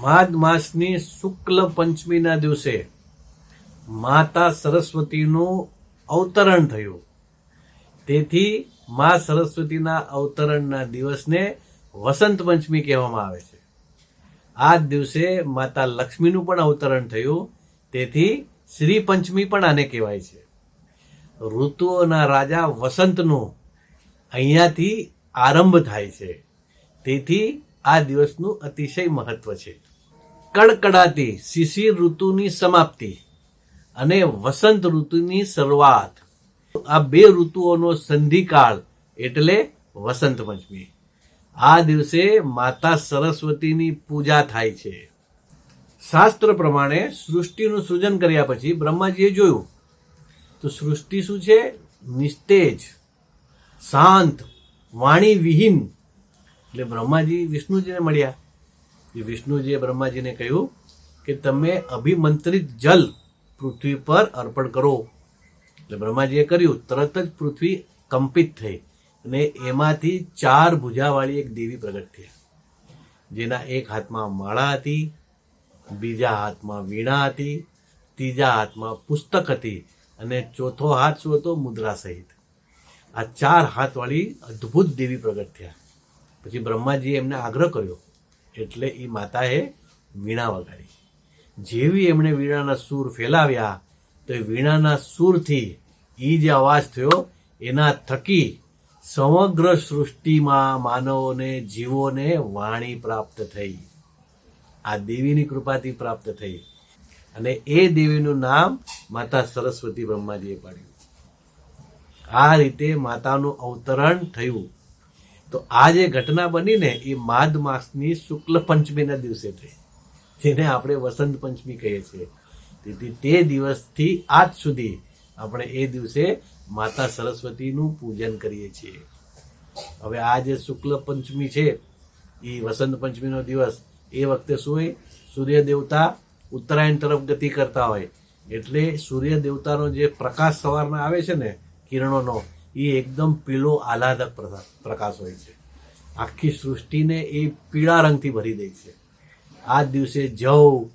માઘ માસની શુક્લ પંચમીના દિવસે માતા સરસ્વતીનું અવતરણ થયું. તેથી મા સરસ્વતીના અવતરણના દિવસને વસંત પંચમી કહેવામાં આવે છે. આ દિવસે માતા લક્ષ્મીનું પણ અવતરણ થયું. તેથી શ્રી પંચમી પણ આને કહેવાય છે. ઋતુઓના રાજા વસંતનું અહીંયાથી આરંભ થાય છે. તેથી આ દિવસનું અતિશય મહત્વ છે. કડકડાતી શિશિર ઋતુની સમાપ્તિ અને વસંત ઋતુની શરૂઆત. આ બે ઋતુઓનો સંધિકાળ એટલે વસંત પંચમી. આ દિવસે માતા સરસ્વતીની પૂજા થાય છે. શાસ્ત્ર પ્રમાણે સૃષ્ટિનું સૃજન કર્યા પછી બ્રહ્માજીએ જોયું, તો સૃષ્ટિ શું છે? નિસ્તેજ, શાંત વાણી વિહીન એટલે બ્રહ્માજી વિષ્ણુજીને મળ્યા. વિષ્ણુજીએ બ્રહ્માજીને કહ્યું કે તમે અભિમંત્રિત જલ પૃથ્વી પર અર્પણ કરો. એટલે બ્રહ્માજીએ કર્યું, તરત જ પૃથ્વી કંપિત થઈ અને એમાંથી ચાર ભુજાવાળી એક દેવી પ્રગટ થઈ જેના એક હાથમાં માળા હતી, બીજા હાથમાં વીણા હતી, ત્રીજા હાથમાં પુસ્તક હતી અને ચોથો હાથ શું હતો? મુદ્રા સહિત. આ ચાર હાથવાળી અદ્ભુત દેવી પ્રગટ થયા. પછી બ્રહ્માજીએ એમને આગ્રહ કર્યો એટલે એ માતાએ વીણા વગાડી. જેવી એમણે વીણાના સૂર ફેલાવ્યા, તો એ વીણાના સૂરથી એ જે અવાજ થયો, એના થકી સમગ્ર સૃષ્ટિમાં માનવોને, જીવોને વાણી પ્રાપ્ત થઈ. આ દેવીની કૃપાથી પ્રાપ્ત થઈ. અને એ દેવીનું નામ માતા સરસ્વતી બ્રહ્માજીએ પાડ્યું. આ રીતે માતાનું અવતરણ થયું. તો આ જે ઘટના બની ને એ માઘ માસની શુક્લ પંચમીના દિવસે થઈ. જેને આપણે વસંત પંચમી કહીએ છીએ. તેથી તે દિવસથી આજ સુધી આપણે એ દિવસે માતા સરસ્વતીનું પૂજન કરીએ છીએ. હવે આ જે શુક્લ પંચમી છે એ વસંત પંચમીનો દિવસ, એ વખતે શું હોય? સૂર્ય દેવતા ઉત્તરાયણ તરફ ગતિ કરતા હોય. એટલે સૂર્ય દેવતાનો જે પ્રકાશ સવારમાં આવે છે ને, કિરણોનો એ એકદમ પીળો, આહલાદક પ્રકા- પ્રકાશ હોય છે. આખી સૃષ્ટિને એ પીળા રંગથી ભરી દે છે. આ દિવસે જવ,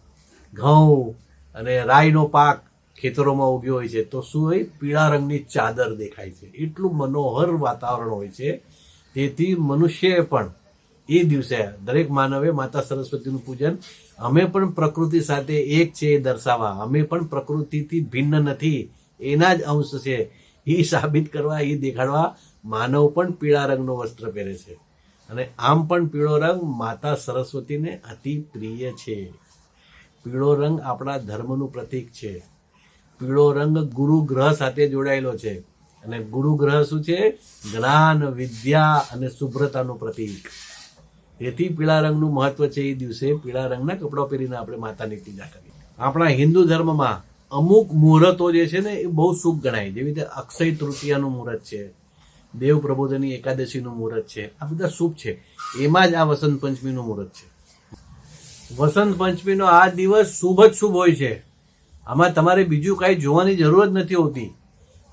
ઘઉં અને રાઈનો પાક ખેતરોમાં ઉગ્યો હોય છે, તો શું હોય? પીળા રંગની ચાદર દેખાય છે. એટલું મનોહર વાતાવરણ હોય છે. તેથી મનુષ્યએ પણ એ દિવસે, દરેક માનવે માતા સરસ્વતીનું પૂજન, અમે પણ પ્રકૃતિ સાથે એક છે એ દર્શાવવા. અમે પણ પ્રકૃતિથી ભિન્ન નથી. એના જ અંશ છે એ સાબિત કરવા, એ દેખાડવા માનવ પણ પીળા રંગનો વસ્ત્ર પહેરે છે. અને આમ પણ પીળો રંગ માતા સરસ્વતીને અતિ પ્રિય છે. પીળો રંગ આપણા ધર્મનું પ્રતીક છે. પીળો રંગ ગુરુ ગ્રહ સાથે જોડાયેલો છે. અને ગુરુ ગ્રહ શું છે? જ્ઞાન, વિદ્યા અને શુભ્રતાનું પ્રતીક. તેથી પીળા રંગનું મહત્વ છે એ દિવસે પીળા રંગના કપડાં પહેરીને આપણે માતાની પૂજા કરીએ. આપણા હિન્દુ ધર્મમાં અમુક મુહૂર્તો જે છે ને એ બહુ શુભ ગણાય. જેવી રીતે અક્ષય તૃતીયાનું મુહૂર્ત છે, દેવ પ્રબોધની એકાદશીનું મુહૂર્ત છે, આ બધા શુભ છે. એમાં જ આ વસંત પંચમીનું મુહૂર્ત છે. વસંત પંચમીનો આ દિવસ શુભ જ શુભ હોય છે. આમાં તમારે બીજું કાંઈ જોવાની જરૂર જ નથી હોતી.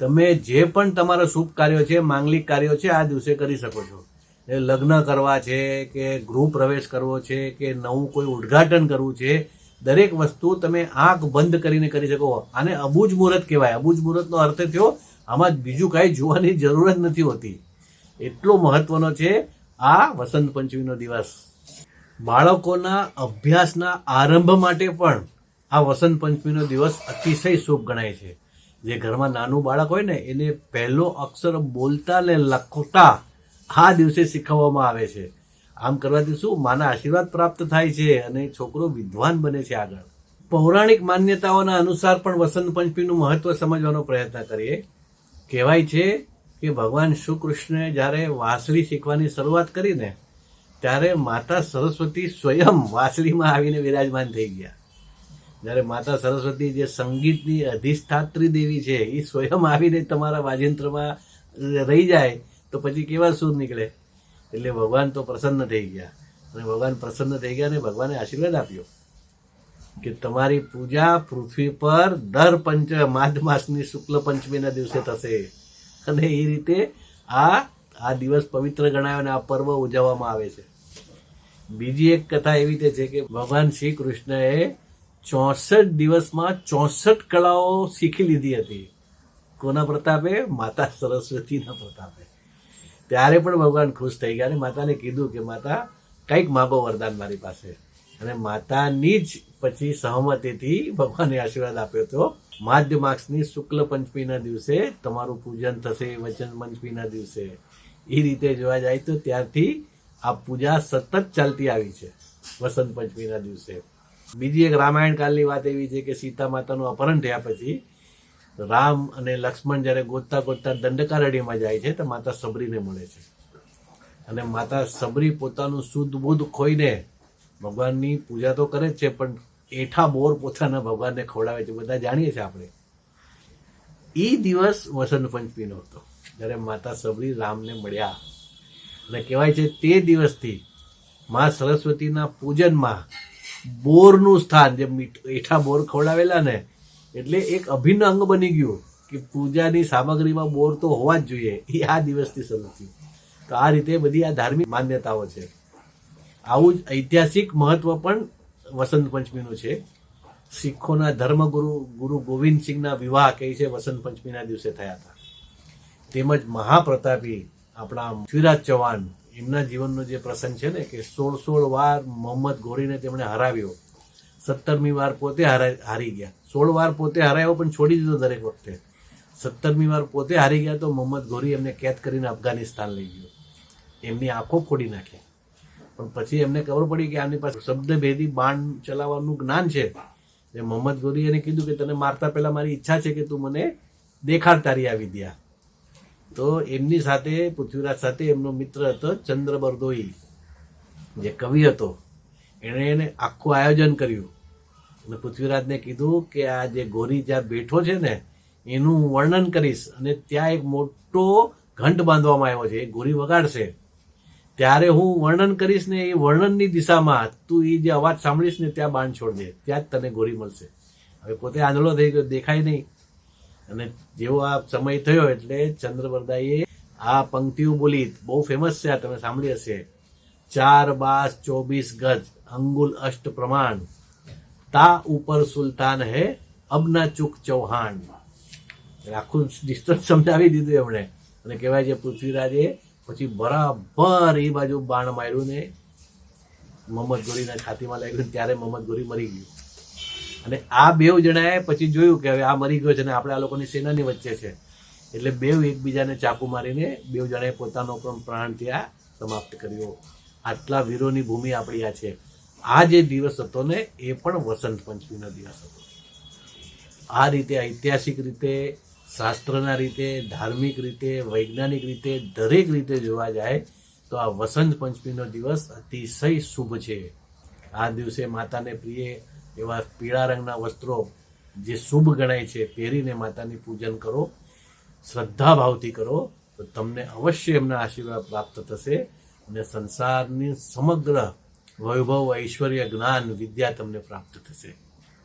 તમે જે પણ તમારા શુભ કાર્યો છે, માંગલિક કાર્યો છે, આ દિવસે કરી શકો છો. એ લગ્ન કરવા છે, કે ગૃહ પ્રવેશ કરવો છે, કે નવું કોઈ ઉદ્ઘાટન કરવું છે દરેક વસ્તુ તમે આંખ બંધ કરીને કરી શકો. આને અબુજ મુહૂર્ત કહેવાય. અબુજ મુહૂર્તનો અર્થ થયો, આમાં બીજું કાંઈ જોવાની જરૂર જ નથી હોતી. એટલો મહત્વનો છે આ વસંત પંચમીનો દિવસ. બાળકોના અભ્યાસના આરંભ માટે પણ આ વસંત પંચમીનો દિવસ અતિશય શુભ ગણાય છે. જે ઘરમાં નાનું બાળક હોય ને, એને પહેલો અક્ષર બોલતા ને લખતા આ દિવસે શીખવવામાં આવે છે. આમ કરવાથી શું માના આશીર્વાદ પ્રાપ્ત થાય છે અને છોકરો વિદ્વાન બને છે આગળ. પૌરાણિક માન્યતાઓના અનુસાર પણ વસંત પંચમીનું મહત્વ સમજવાનો પ્રયત્ન કરીએ. કહેવાય છે કે ભગવાન શ્રી કૃષ્ણે જ્યારે વાંસળી શીખવાની શરૂઆત કરીને, ત્યારે માતા સરસ્વતી સ્વયં વાંસળીમાં આવીને વિરાજમાન થઈ ગયા. જ્યારે માતા સરસ્વતી જે સંગીતની અધિષ્ઠાત્રી દેવી છે, એ સ્વયં આવીને તમારા વાજિંત્રમાં રહી જાય, તો પછી કેવા સૂર નીકળે? એટલે ભગવાન તો પ્રસન્ન થઈ ગયા. અને ભગવાન પ્રસન્ન થઈ ગયા અને ભગવાને આશીર્વાદ આપ્યો કે તમારી પૂજા પૃથ્વી પર દર પંચ માઘ માસની શુક્લ પંચમીના દિવસે થશે. અને એ રીતે આ આ દિવસ પવિત્ર ગણાયો અને આ પર્વ ઉજવવામાં આવે છે. બીજી એક કથા એવી રીતે છે કે ભગવાન શ્રી કૃષ્ણએ ચોસઠ દિવસમાં ચોસઠ કળાઓ શીખી લીધી હતી. કોના પ્રતાપે? માતા સરસ્વતીના પ્રતાપે. ત્યારે પણ ભગવાન ખુશ થઈ ગયા અને માતાને કીધું કે, માતા, કંઈક માગો વરદાન મારી પાસે. અને માતાની જ પછી સહમતીથી ભગવાને આશીર્વાદ આપ્યો હતો માધ્ય માસની શુક્લ પંચમીના દિવસે તમારું પૂજન થશે, વચન પંચમીના દિવસે. એ રીતે જોવા જાય તો ત્યારથી આ પૂજા સતત ચાલતી આવી છે, વસંત પંચમીના દિવસે. બીજી એક રામાયણ કાળની વાત એવી છે કે, સીતા માતાનું અપહરણ થયા પછી રામ અને લક્ષ્મણ જ્યારે ગોતતા ગોતતા દંડકારણીમાં જાય છે, તો માતા સબરીને મળે છે. અને માતા સબરી પોતાનું શુદ્ધ બુદ્ધ ખોઈને ભગવાનની પૂજા તો કરે જ છે, પણ એઠા બોર પોતાના ભગવાનને ખવડાવે છે. બધા જાણીએ છીએ આપણે. એ દિવસ વસંત પંચમીનો હતો, જ્યારે માતા સબરી રામને મળ્યા. અને કહેવાય છે તે દિવસથી મા સરસ્વતીના પૂજનમાં બોરનું સ્થાન જે મીઠ, એઠા બોર ખવડાવેલા ને એટલે એક અભિન્ન અંગ બની ગયું કે પૂજાની સામગ્રીમાં બોર તો હોવા જ જોઈએ. એ આ દિવસથી શરૂ થયું. તો આ રીતે બધી આ ધાર્મિક માન્યતાઓ છે. આવું જ ઐતિહાસિક મહત્વ પણ વસંત પંચમીનું છે. શીખોના ધર્મગુરુ, ગુરુ ગોવિંદસિંહના વિવાહ કહે છે, વસંત પંચમીના દિવસે થયા હતા. તેમજ મહાપ્રતાપી, આપણા પૃથ્વીરાજ ચૌહાણ, એમના જીવનનો જે પ્રસંગ છે ને કે સોળ સોળ વાર મોહમ્મદ ગોરીને તેમણે હરાવ્યો. સત્તરમી વાર પોતે હારા- હારી ગયા. સોળ વાર પોતે હરાયો, પણ છોડી દીધો દરેક વખતે. સત્તરમી વાર પોતે હારી ગયા તો મોહમ્મદ ઘોરી એમને કેદ કરીને અફઘાનિસ્તાન લઈ ગયો. એમની આંખો ફોડી નાખી. પણ પછી એમને ખબર પડી કે આની પાસે શબ્દભેદી બાણ ચલાવવાનું જ્ઞાન છે. જે મોહમ્મદ ગોરી એને કીધું કે તને મારતા પહેલાં મારી ઈચ્છા છે કે તું મને દેખાડ તારી આ. વિદ્યા તો એમની સાથે, પૃથ્વીરાજ સાથે એમનો મિત્ર હતો ચંદ્ર બરદોઈ જે કવિ હતો. એણે એને આખું આયોજન કર્યું. અને પૃથ્વીરાજને કીધું કે આ જે ગોરી જ્યાં બેઠો છે ને, એનું વર્ણન કરીશ અને ત્યાં એક મોટો ઘંટ બાંધવામાં આવ્યો છે, એ ગોરી વગાડશે. ત્યારે હું વર્ણન કરીશ ને એ વર્ણનની દિશામાં તું એ જે અવાજ સાંભળીશ ને ત્યાં બાણ છોડ દે, ત્યાં જ તને ગોરી મળશે. હવે પોતે આંધળો થઈ ગયો, દેખાય નહીં. અને જેવો આ સમય થયો એટલે ચંદ્રવરદાઈએ આ પંક્તિઓ બોલી, બહુ ફેમસ છે આ, તમે સાંભળી હશે. ચાર બાસ ચોવીસ ગજ, અંગુલ અષ્ટ પ્રમાણ. તા ઉપર સુલતાન હે અબના ચુક ચૌહાણ. આખું ડિસ્ટન્સ સમજાવી દીધું એમણે. અને કહેવાય છે, પૃથ્વીરાજે પછી બરાબર એ બાજુ બાણ માર્યું ને મોહમ્મદ ગોરીના છાતીમાં લાગ્યું ત્યારે મોહમ્મદ ગોરી મરી ગયું. અને આ બેવ જણાએ પછી જોયું કે હવે આ મરી ગયો છે ને આપણે આ લોકોની સેનાની વચ્ચે છે. એટલે બેવ એકબીજાને ચાકુ મારીને બેવ જણાએ પોતાનો પણ પ્રાણ ત્યાં સમાપ્ત કર્યો. આટલા વીરોની ભૂમિ આપણી આ છે. આ જે દિવસ હતો ને, એ પણ વસંત પંચમીનો દિવસ હતો. આ રીતે ઐતિહાસિક રીતે, શાસ્ત્રના રીતે, ધાર્મિક રીતે, વૈજ્ઞાનિક રીતે, દરેક રીતે જોવા જાય, તો આ વસંત પંચમીનો દિવસ અતિશય શુભ છે. આ દિવસે માતાને પ્રિય એવા પીળા રંગના વસ્ત્રો જે શુભ ગણાય છે, પહેરીને માતાની પૂજન કરો, શ્રદ્ધાભાવથી કરો, તો તમને અવશ્ય એમના આશીર્વાદ પ્રાપ્ત થશે અને સંસારની સમગ્ર વૈભવ ઐશ્વર્ય જ્ઞાન વિદ્યા તમને પ્રાપ્ત થશે.